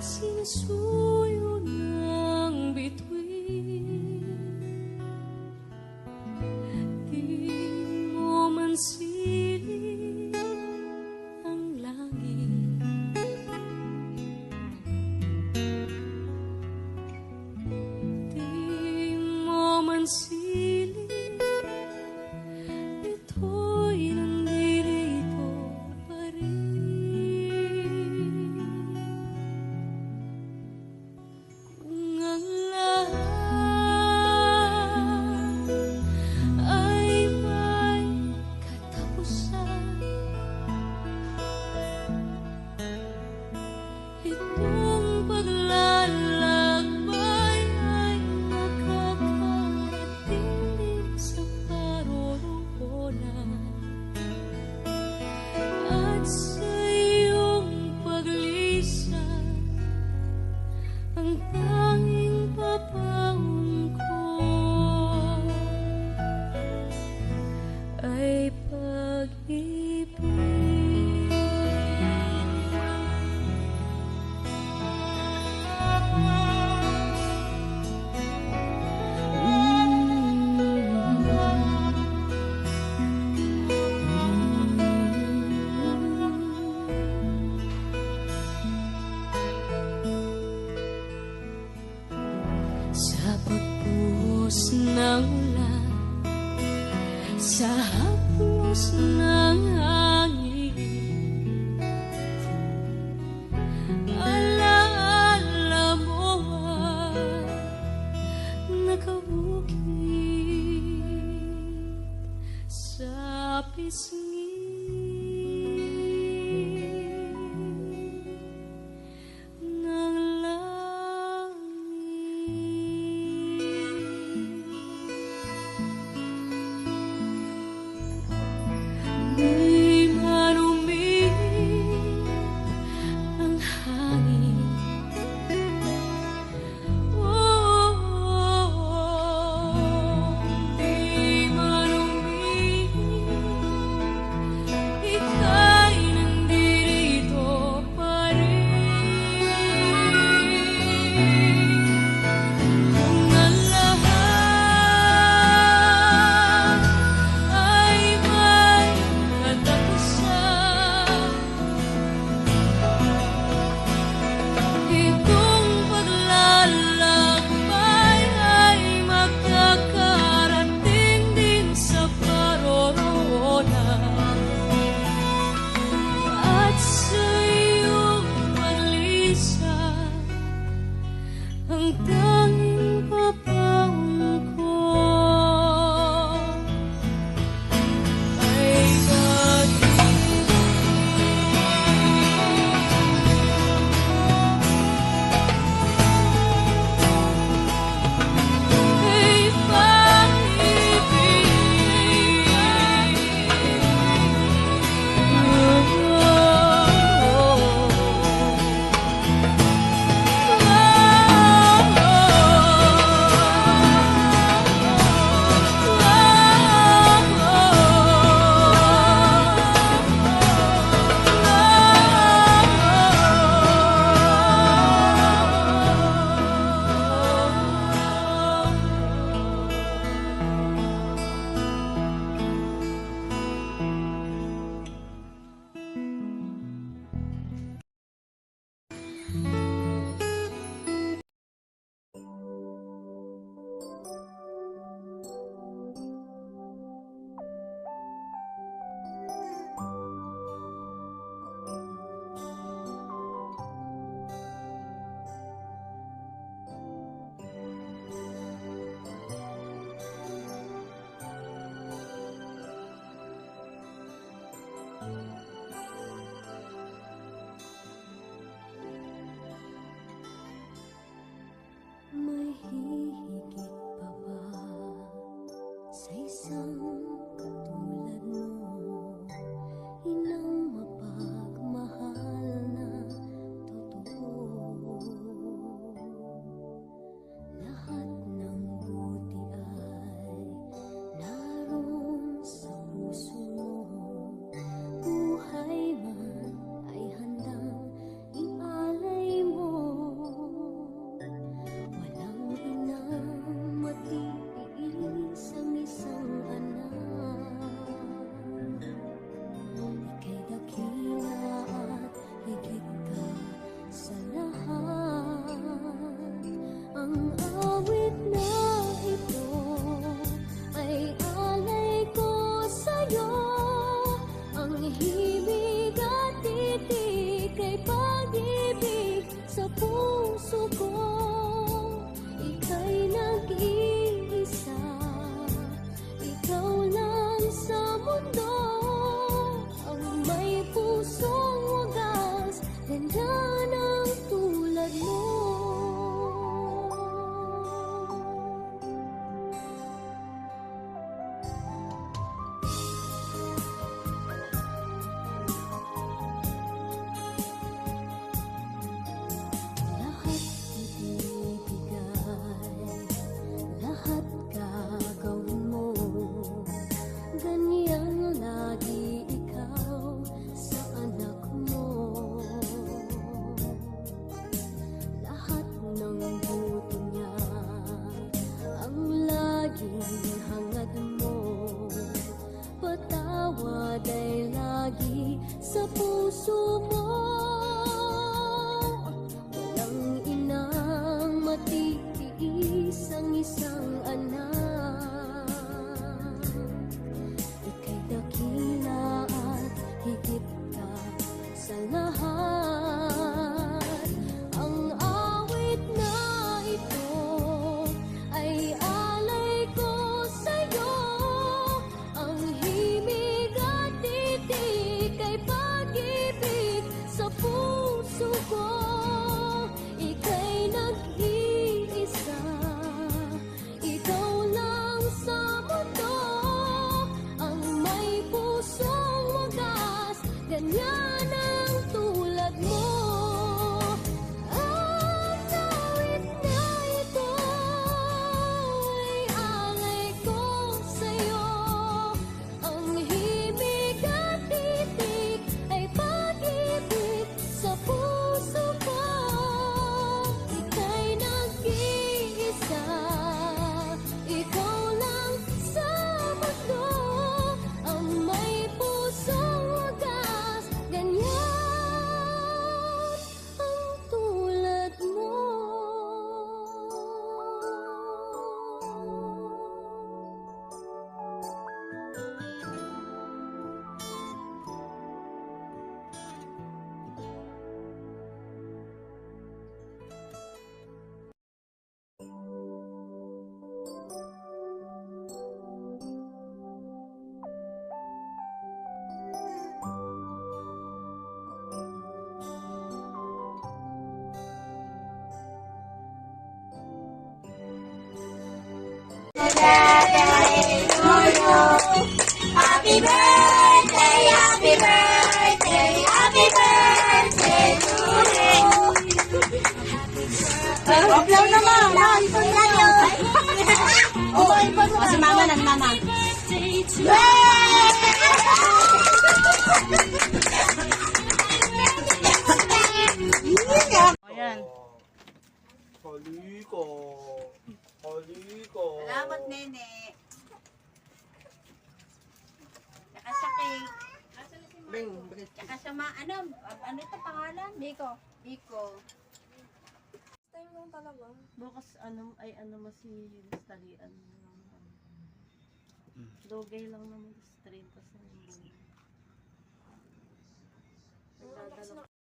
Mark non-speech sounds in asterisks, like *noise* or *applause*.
xin suối nàng bị thuy tim mô mân xin ăn lá nghỉ. Tim Sa pagbuhos ng ulan Sa haplos ng hangin Alaala mo ang nakabukid Sa pisngi? Bye. 想。Birthday to you. Happy birthday, happy birthday, happy birthday to you. Ito na yun. Oo, ito na. Si *laughs* mama lang, mama. Ayan. Bing, Tsaka sa ma, ano, ano ito pangalan? Biko. Biko. Bukas ano ay ano mo si Stalian. Dogay lang naman sa 30 sa mundo. Nagdadala